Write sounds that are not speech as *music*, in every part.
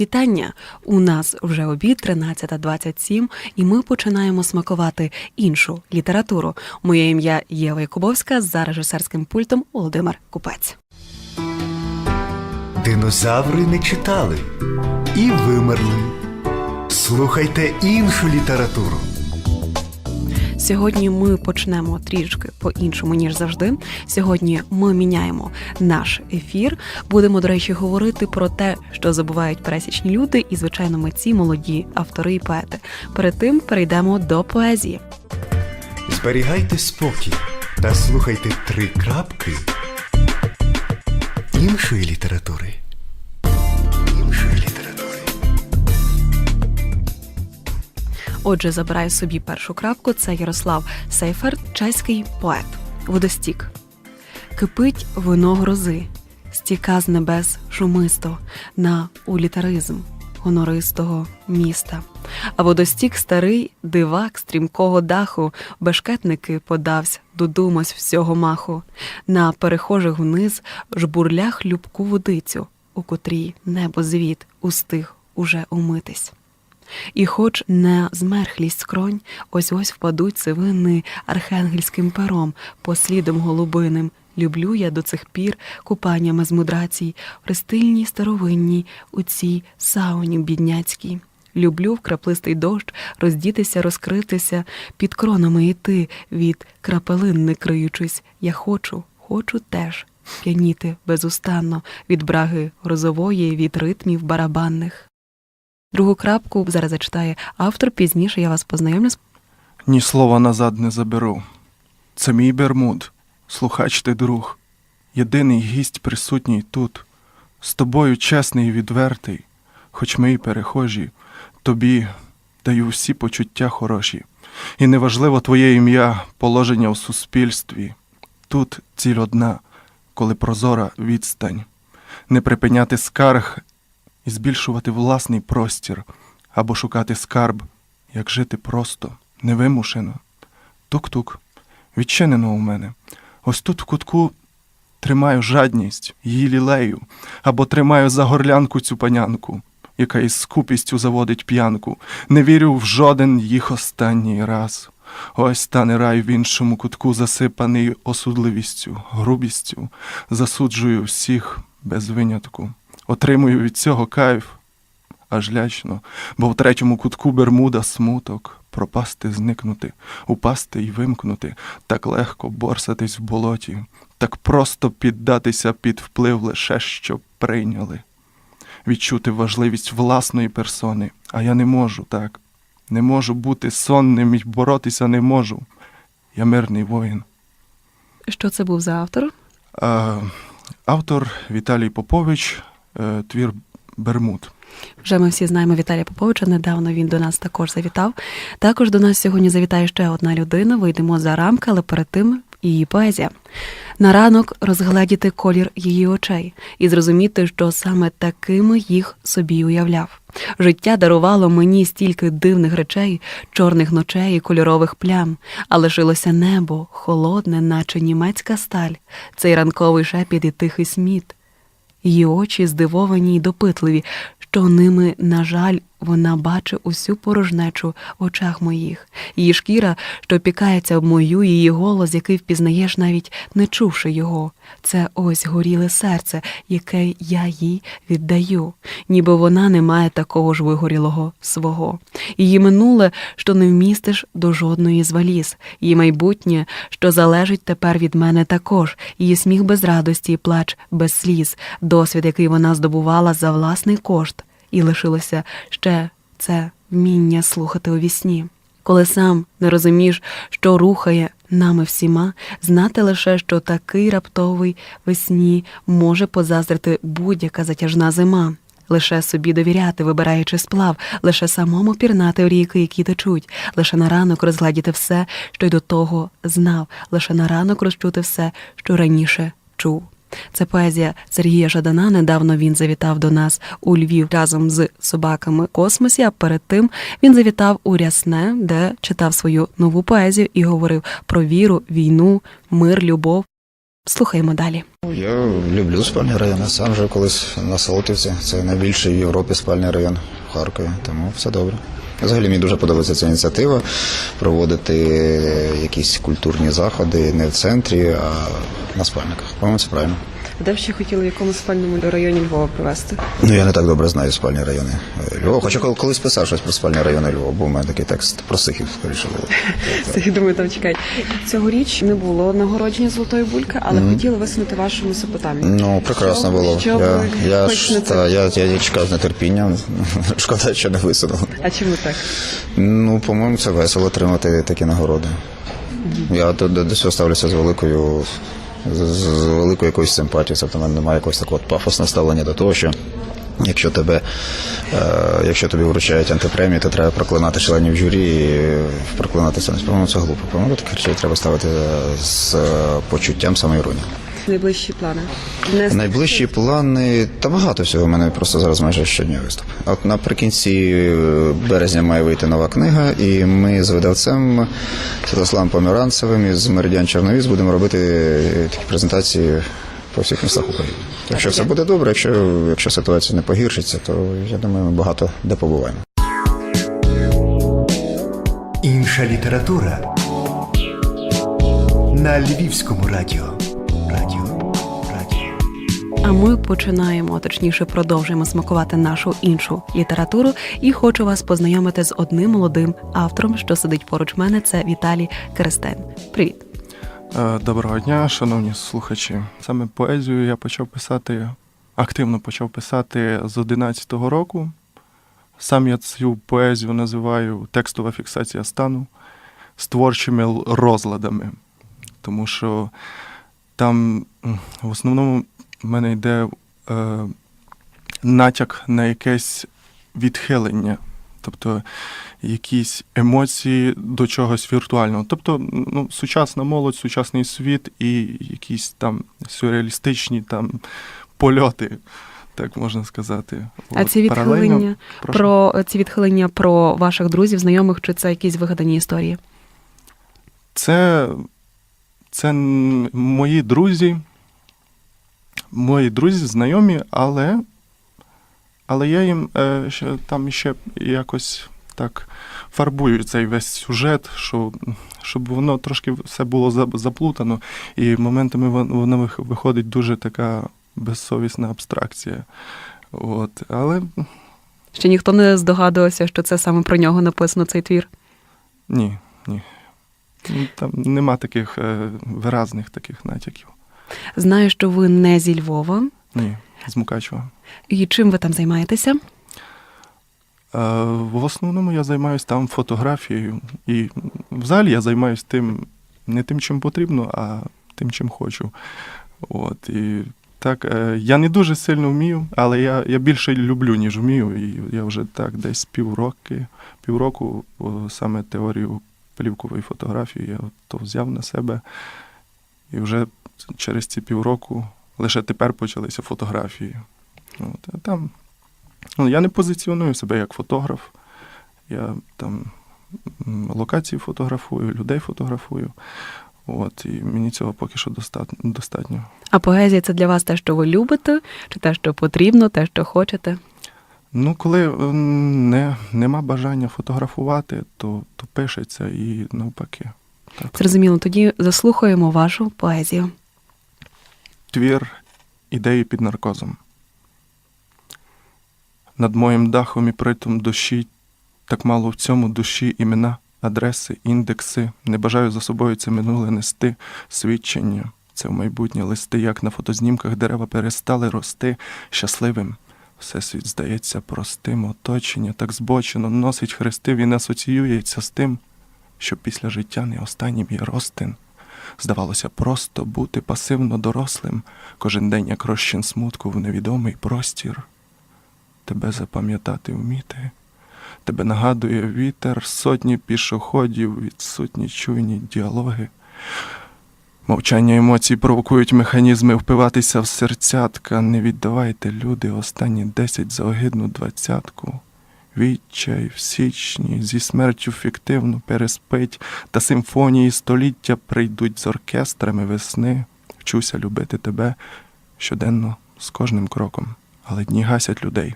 Вітання! У нас вже обід 13.27, і ми починаємо смакувати іншу літературу. Моє ім'я Єва Якубовська за режисерським пультом Володимир Купець. Динозаври не читали і вимерли. Слухайте іншу літературу. Сьогодні ми почнемо трішки по-іншому, ніж завжди. Сьогодні ми міняємо наш ефір. Будемо, до речі, говорити про те, що забувають пересічні люди, і, звичайно, митці, молоді автори і поети. Перед тим перейдемо до поезії. Зберігайте спокій та слухайте три крапки іншої літератури. Отже, забираю собі першу крапку. Це Ярослав Сейфер, чеський поет. Водостік. Кипить вино грози, стіка з небес шумисто на улітаризм гонористого міста. А водостік старий дивак стрімкого даху, бешкетники подавсь, додумась всього маху. На перехожих вниз жбурлях любку водицю, у котрій небо звіт устиг уже умитись. І хоч не змерхлість скронь, ось ось впадуть сивини архангельським пером, послідом голубиним. Люблю я до цих пір купаннями з мудрацій, в рестильній старовинній, у цій сауні бідняцькій. Люблю в краплистий дощ роздітися, розкритися, під кронами йти, від крапелин не криючись. Я хочу, хочу теж п'яніти безустанно від браги грозової, від ритмів барабанних. Другу крапку зараз зачитає автор. Пізніше я вас познайомлю з Ні слова назад не заберу. Це мій Бермуд, слухач ти друг, єдиний гість присутній тут, з тобою чесний і відвертий, хоч ми й перехожі, тобі даю всі почуття хороші, і неважливо твоє ім'я, положення в суспільстві. Тут ціль одна, коли прозора відстань, не припиняти скарг і збільшувати власний простір, або шукати скарб, як жити просто, невимушено. Тук-тук, відчинено у мене. Ось тут в кутку тримаю жадність, її лілею, або тримаю за горлянку цю панянку, яка із скупістю заводить п'янку. Не вірю в жоден їх останній раз. Ось стане рай в іншому кутку, засипаний осудливістю, грубістю, засуджую всіх без винятку. Отримую від цього кайф, аж лячно, бо в третьому кутку Бермуда смуток, пропасти, зникнути, упасти і вимкнути, так легко борсатись в болоті, так просто піддатися під вплив лише що прийняли, відчути важливість власної персони, а я не можу так, не можу бути сонним і боротися не можу. Я мирний воїн. що це був за автор. А, автор Віталій Попович, твір Бермуд. Вже ми всі знаємо Віталія Поповича. Недавно він до нас також завітав. Також до нас сьогодні завітає ще одна людина. Вийдемо за рамки, але перед тим її поезія. На ранок розгледіти колір її очей і зрозуміти, що саме такими їх собі уявляв. Життя дарувало мені стільки дивних речей, чорних ночей і кольорових плям, а лишилося небо, холодне, наче німецька сталь, цей ранковий шепіт і тихий сміт. Її очі здивовані й допитливі, що ними, на жаль, вона бачить усю порожнечу в очах моїх, її шкіра, що пікається об мою, її голос, який впізнаєш, навіть не чувши його. Це ось горіле серце, яке я їй віддаю, ніби вона не має такого ж вигорілого свого. Її минуле, що не вмістиш до жодної з валіз, її майбутнє, що залежить тепер від мене також, її сміх без радості і плач без сліз, досвід, який вона здобувала за власний кошт, і лишилося ще це вміння слухати у вісні. Коли сам не розумієш, що рухає нами всіма, знати лише, що такий раптовий весні може позаздрити будь-яка затяжна зима. Лише собі довіряти, вибираючи сплав, лише самому пірнати в ріки, які течуть, лише на ранок розгладіти все, що й до того знав, лише на ранок розчути все, що раніше чув. Це поезія Сергія Жадана. Недавно він завітав до нас у Львів разом з собаками космосі. А перед тим він завітав у Рясне, де читав свою нову поезію і говорив про віру, війну, мир, любов. Слухаємо далі. Я люблю спальні райони. Сам жив колись на Солотівці. Це найбільший в Європі спальний район Харкові, тому все добре. Взагалі мені дуже подобається ця ініціатива проводити якісь культурні заходи не в центрі, а на спальниках. По-моєму, це правильно. Де б ще хотіли в якому спальному районі Львова провести? Ну я не так добре знаю спальні райони е, Львова. Хоча коли- колись писав щось про спальні райони Львова, був у мене такий текст про Сихів, скоріше було. *laughs* Я думаю, там чекають. Цьогоріч не було нагородження золотої бульки, але хотіли висунути вашу месопотамію. Ну, прекрасно Що- було. що Я, я, ж, та, я, я, я чекав з нетерпінням. *laughs* Шкода, що не висунув. А чому так? Ну, по-моєму, це весело отримати такі нагороди. Я до, до, до цього ставлюся з великою з, з великою якоюсь симпатією. Тобто мене немає якогось такого пафосного ставлення до того, що якщо тебе, е, якщо тобі вручають антипремію, то треба проклинати членів журі і проклинати це. По-моєму, це глупо. По-моєму, такі речі треба ставити з е, почуттям самоіронії. Найближчі плани. Внести Найближчі плани та багато всього. У мене просто зараз майже щодня виступ. От наприкінці е, березня має вийти нова книга, і ми з видавцем Святославом Поміранцевим із Меридіан Чорновіц будемо робити е, такі презентації по всіх містах України. Якщо все буде добре, якщо, якщо ситуація не погіршиться, то я думаю, ми багато де побуваємо. Інша література на Львівському. Радіо. А ми починаємо, точніше, продовжуємо смакувати нашу іншу літературу. І хочу вас познайомити з одним молодим автором, що сидить поруч мене. Це Віталій Керестен. Привіт. Е, Доброго дня, шановні слухачі. Саме поезію я почав писати, активно почав писати з 11-го року. Сам я цю поезію називаю текстова фіксація стану з творчими розладами. Тому що там в основному в мене йде е, натяк на якесь відхилення. Тобто якісь емоції до чогось віртуального. Тобто, ну, сучасна молодь, сучасний світ і якісь там сюрреалістичні там польоти, так можна сказати. А От, ці відхилення Прошу. про ці відхилення про ваших друзів, знайомих, чи це якісь вигадані історії? Це, це мої друзі, мої друзі, знайомі, але, але я їм е, ще, там ще якось так фарбую цей весь сюжет, що, щоб воно трошки все було заплутано, і моментами воно вих- виходить дуже така безсовісна абстракція. От, але Ще ніхто не здогадувався, що це саме про нього написано цей твір. ні, ні. Там нема таких е, виразних таких натяків. Знаю, що ви не зі Львова. Ні, з Мукачева. І чим ви там займаєтеся? Е, В основному я займаюся там фотографією. І взагалі я займаюся тим, не тим, чим потрібно, а тим, чим хочу. От, і так, е, я не дуже сильно вмію, але я, я більше люблю, ніж вмію. І я вже так десь півроки, півроку саме теорію плівкової фотографії я то взяв на себе. І вже через ці півроку лише тепер почалися фотографії. От, а там Ну, я не позиціоную себе як фотограф. Я там локації фотографую, людей фотографую. От, і мені цього поки що достатньо. достатньо. А поезія це для вас те, що ви любите, чи те, що потрібно, те, що хочете? Ну, коли не, нема бажання фотографувати, то, то пишеться і навпаки. Так. Зрозуміло, тоді заслухаємо вашу поезію. Твір ідеї під наркозом. Над моїм дахом і притом душі, так мало в цьому душі імена, адреси, індекси. Не бажаю за собою це минуле нести, свідчення. Це в майбутнє листи, як на фотознімках дерева перестали рости щасливим. Всесвіт здається простим, оточення так збочено носить хрести, він асоціюється з тим, що після життя не останнім є ростин. Здавалося, просто бути пасивно дорослим, кожен день як розчин смутку в невідомий простір. Тебе запам'ятати вміти, тебе нагадує вітер, сотні пішоходів, відсутні чуйні діалоги. Мовчання емоцій провокують механізми впиватися в серцятка. Не віддавайте, люди, останні десять за огидну двадцятку. Відчай в січні зі смертю фіктивно переспить, та симфонії століття прийдуть з оркестрами весни. Вчуся любити тебе щоденно з кожним кроком, але дні гасять людей,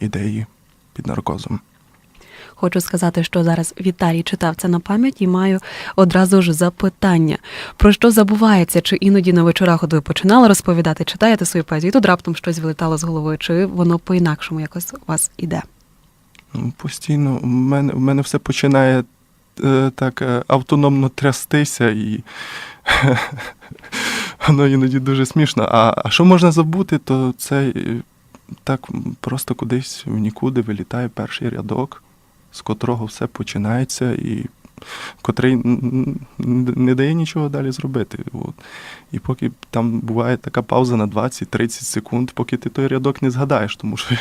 ідеї під наркозом. Хочу сказати, що зараз Віталій читав це на пам'ять і маю одразу ж запитання. Про що забувається? Чи іноді на вечорах, от ви починали розповідати, читаєте свою поезію, тут раптом щось вилетало з головою, чи воно по-інакшому якось у вас іде? Постійно в мене, в мене все починає е, так е, автономно трястися, і *laughs* воно іноді дуже смішно. А, а що можна забути, то це е, так просто кудись в нікуди вилітає перший рядок, з котрого все починається, і котрий не дає нічого далі зробити. От. І поки там буває така пауза на 20-30 секунд, поки ти той рядок не згадаєш, тому що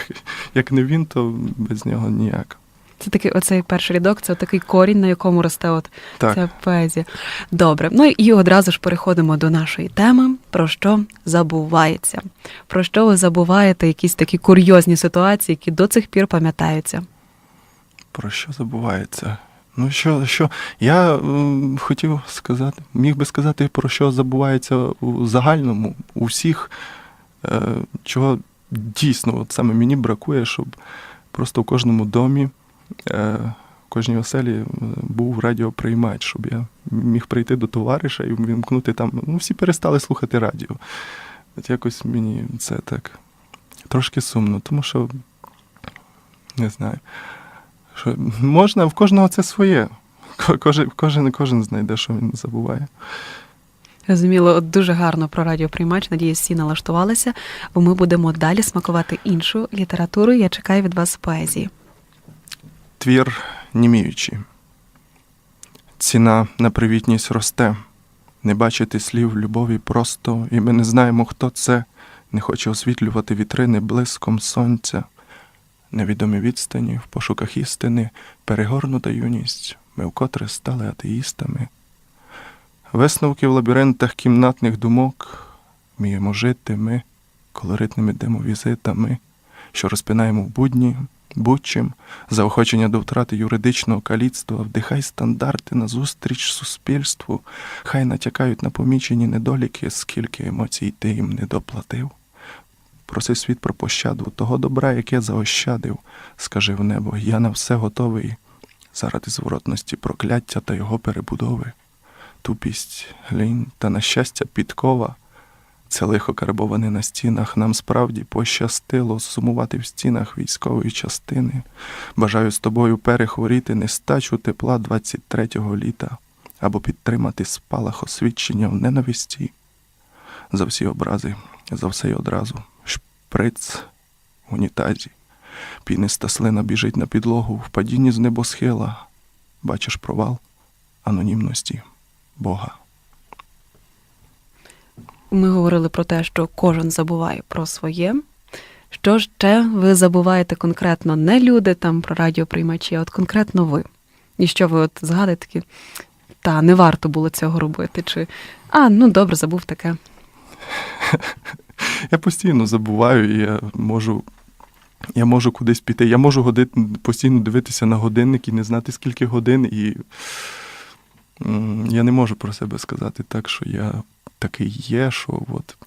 як не він, то без нього ніяк. Це такий оцей перший рядок, це такий корінь, на якому росте от Так. ця поезія. Добре. Ну і одразу ж переходимо до нашої теми. Про що забувається? Про що ви забуваєте якісь такі курйозні ситуації, які до цих пір пам'ятаються? Про що забувається? Ну, що, що я м, хотів сказати, міг би сказати, про що забувається у загальному, у всіх, е, чого дійсно от саме мені бракує, щоб просто в кожному домі, е, в кожній оселі е, був радіоприймач, щоб я міг прийти до товариша і вимкнути там. Ну, всі перестали слухати радіо. От якось мені це так трошки сумно, тому що не знаю. Що можна, в кожного це своє. Кожен, кожен, кожен знайде, що він забуває. Зрозуміло, от дуже гарно про радіоприймач. Надіюсь, всі налаштувалися, бо ми будемо далі смакувати іншу літературу. Я чекаю від вас поезії. Твір німіючий. Ціна на привітність росте. Не бачити слів любові просто, і ми не знаємо, хто це, не хоче освітлювати вітрини блиском сонця. Невідомі відстані в пошуках істини, перегорнута юність, ми вкотре стали атеїстами. Висновки в лабіринтах кімнатних думок. Вміємо жити ми колоритними демовізитами, що розпинаємо в будні, будь-чим, заохочення до втрати юридичного каліцтва, вдихай стандарти назустріч суспільству, хай натякають на помічені недоліки, скільки емоцій ти їм не доплатив. Проси світ про пощаду того добра, яке заощадив, скажи в небо, я на все готовий заради зворотності прокляття та його перебудови. Тупість, лінь та, на щастя, підкова. Це лихо карбоване на стінах. Нам справді пощастило сумувати в стінах військової частини. Бажаю з тобою перехворіти нестачу тепла 23-го літа або підтримати спалах освідчення в ненависті. За всі образи, за все й одразу. Шприц в унітазі. Піниста слина біжить на підлогу в падінні з небосхила. Бачиш провал анонімності Бога. Ми говорили про те, що кожен забуває про своє. Що ще ви забуваєте конкретно не люди там про радіоприймачі, а от конкретно ви? І що ви от згадуєте такі, та не варто було цього робити? Чи а, ну добре, забув таке. *laughs* Я постійно забуваю, і я можу. Я можу кудись піти. Я можу годи, постійно дивитися на годинник і не знати, скільки годин, і я не можу про себе сказати так, що я такий є, що от,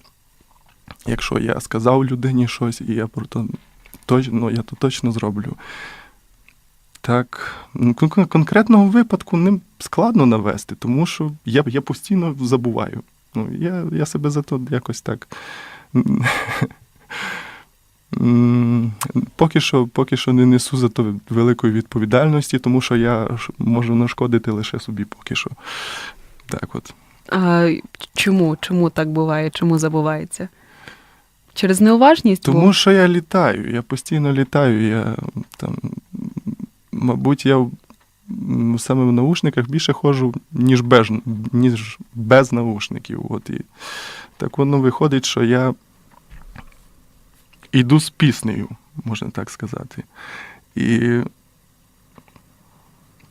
якщо я сказав людині щось, і я про то точно, ну, я то точно зроблю. Так, ну, конкретного випадку не складно навести, тому що я, я постійно забуваю. Ну, я, я себе за то якось так. Поки що, поки що не несу за то великої відповідальності, тому що я можу нашкодити лише собі поки що. Так от. А чому? Чому так буває? Чому забувається? Через неуважність? Бо- Тому що я літаю, я постійно літаю. Я там, мабуть, я саме в наушниках більше ходжу, ніж без, ніж без наушників. От, і так воно виходить, що я йду з піснею, можна так сказати. І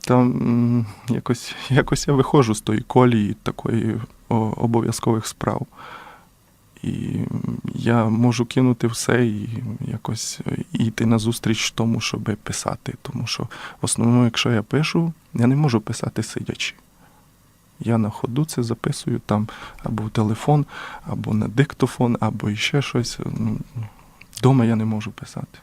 там якось, якось я виходжу з тої колії такої обов'язкових справ. І я можу кинути все і якось йти назустріч тому, щоб писати. Тому що в основному, якщо я пишу, я не можу писати сидячи. Я на ходу це записую там або в телефон, або на диктофон, або іще щось. Дома я не можу писати.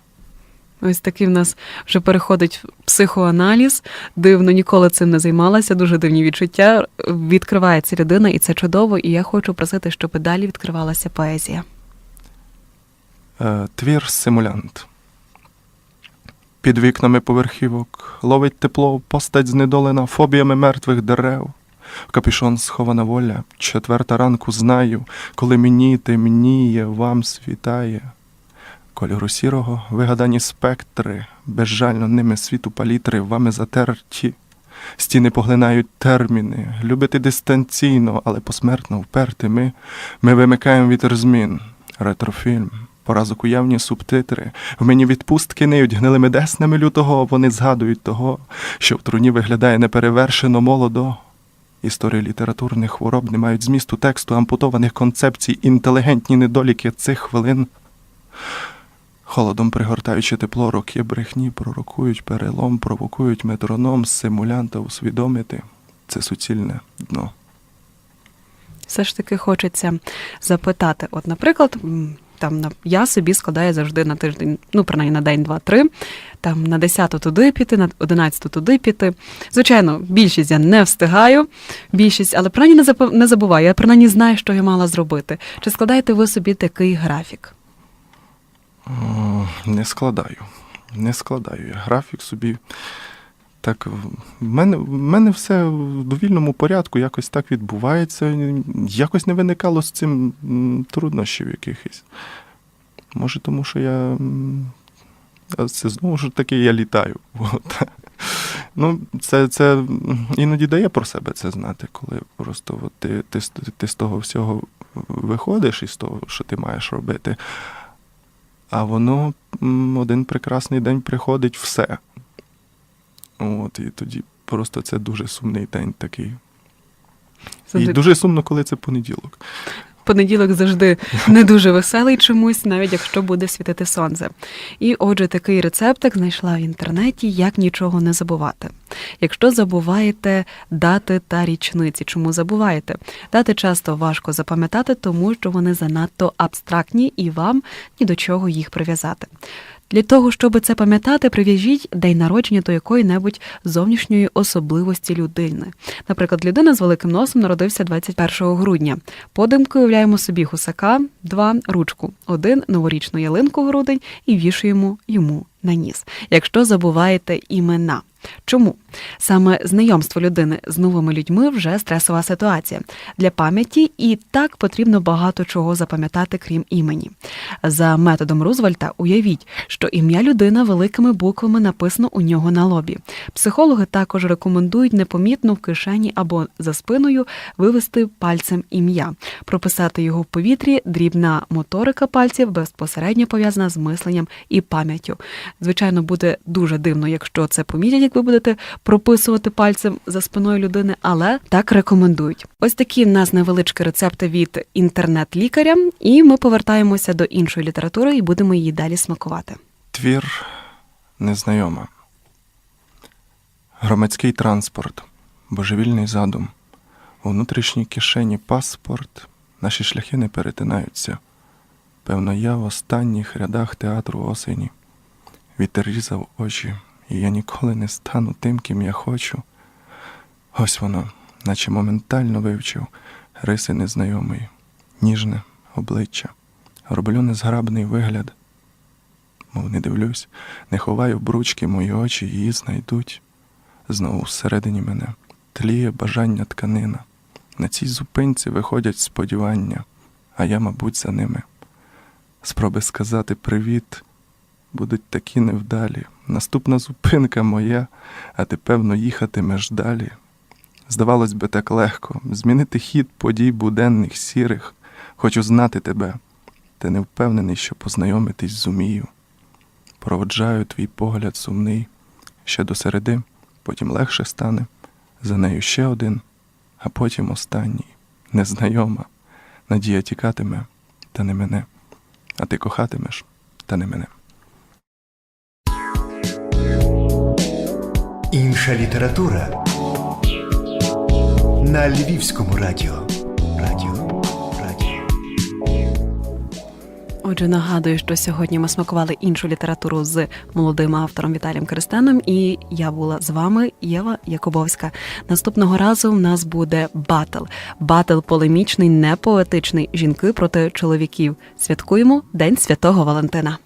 Ось такий в нас вже переходить психоаналіз. Дивно, ніколи цим не займалася. Дуже дивні відчуття. Відкривається людина, і це чудово. І я хочу просити, щоб далі відкривалася поезія. Е, Твір симулянт. Під вікнами поверхівок ловить тепло, постать знедолена фобіями мертвих дерев. В капюшон схована воля, четверта ранку знаю, коли мені темніє, вам світає. Кольору сірого вигадані спектри, безжально ними світу палітри, вами затерті. Стіни поглинають терміни, любити дистанційно, але посмертно вперти ми. Ми вимикаємо вітер змін, ретрофільм, поразок уявні субтитри. В мені відпустки ниють гнилими деснами лютого, вони згадують того, що в труні виглядає неперевершено молодо. Історії літературних хвороб не мають змісту тексту ампутованих концепцій, інтелігентні недоліки цих хвилин. Холодом пригортаючи тепло, роки брехні пророкують перелом, провокують метроном симулянта усвідомити. Це суцільне дно. Все ж таки хочеться запитати. От, наприклад, там я собі складаю завжди на тиждень, ну принаймні на день, два-три. Там на 10 туди піти, на 11 туди піти. Звичайно, більшість я не встигаю, більшість, але принаймні не забуваю. Я принаймні знаю, що я мала зробити. Чи складаєте ви собі такий графік? Не складаю. Не складаю. Я графік собі. Так, в мене, в мене все в довільному порядку, якось так відбувається. Якось не виникало з цим труднощів якихось. Може, тому що я. Це знову ж таки я літаю. *laughs* От. Ну, це, це іноді дає про себе це знати, коли просто от ти, ти, з- ти з того всього виходиш із того, що ти маєш робити. А воно один прекрасний день приходить все. От, і тоді просто це дуже сумний день такий. І Завжди- дуже сумно, коли це понеділок. Понеділок завжди не дуже веселий чомусь, навіть якщо буде світити сонце. І отже, такий рецептик знайшла в інтернеті, як нічого не забувати. Якщо забуваєте дати та річниці, чому забуваєте? Дати часто важко запам'ятати, тому що вони занадто абстрактні і вам ні до чого їх прив'язати. Для того, щоб це пам'ятати, прив'яжіть день народження до якої-небудь зовнішньої особливості людини. Наприклад, людина з великим носом народився 21 грудня. Подимки уявляємо собі гусака, два ручку, один новорічну ялинку в грудень і вішуємо йому на ніс. Якщо забуваєте імена. Чому саме знайомство людини з новими людьми вже стресова ситуація для пам'яті, і так потрібно багато чого запам'ятати, крім імені. За методом Рузвельта уявіть, що ім'я людина великими буквами написано у нього на лобі. Психологи також рекомендують непомітно в кишені або за спиною вивести пальцем ім'я, прописати його в повітрі. Дрібна моторика пальців безпосередньо пов'язана з мисленням і пам'яттю. Звичайно, буде дуже дивно, якщо це помітять, як ви будете прописувати пальцем за спиною людини, але так рекомендують. Ось такі в нас невеличкі рецепти від інтернет-лікаря, і ми повертаємося до іншої літератури і будемо її далі смакувати. Твір незнайома. Громадський транспорт, божевільний задум. У внутрішній кишені паспорт. Наші шляхи не перетинаються. Певно, я в останніх рядах театру осені. Вітер різав очі, і я ніколи не стану тим, ким я хочу. Ось воно, наче моментально вивчив риси незнайомої, ніжне обличчя, роблю незграбний вигляд мов не дивлюсь, не ховаю бручки, мої очі її знайдуть. Знову всередині мене тліє бажання тканина. На цій зупинці виходять сподівання, а я, мабуть, за ними. Спроби сказати привіт будуть такі невдалі. Наступна зупинка моя, а ти, певно, їхатимеш далі. Здавалось би, так легко змінити хід подій буденних сірих. Хочу знати тебе, та не впевнений, що познайомитись зумію. Проводжаю твій погляд сумний, ще до середи, потім легше стане, за нею ще один, а потім останній, незнайома. Надія тікатиме, та не мене, а ти кохатимеш, та не мене. Інша література на Львівському радіо. Радіо. Радіо. Отже, нагадую, що сьогодні ми смакували іншу літературу з молодим автором Віталієм Кристеном, і я була з вами, Єва Якубовська. Наступного разу в нас буде батл. Батл полемічний, не поетичний. Жінки проти чоловіків. Святкуємо День Святого Валентина.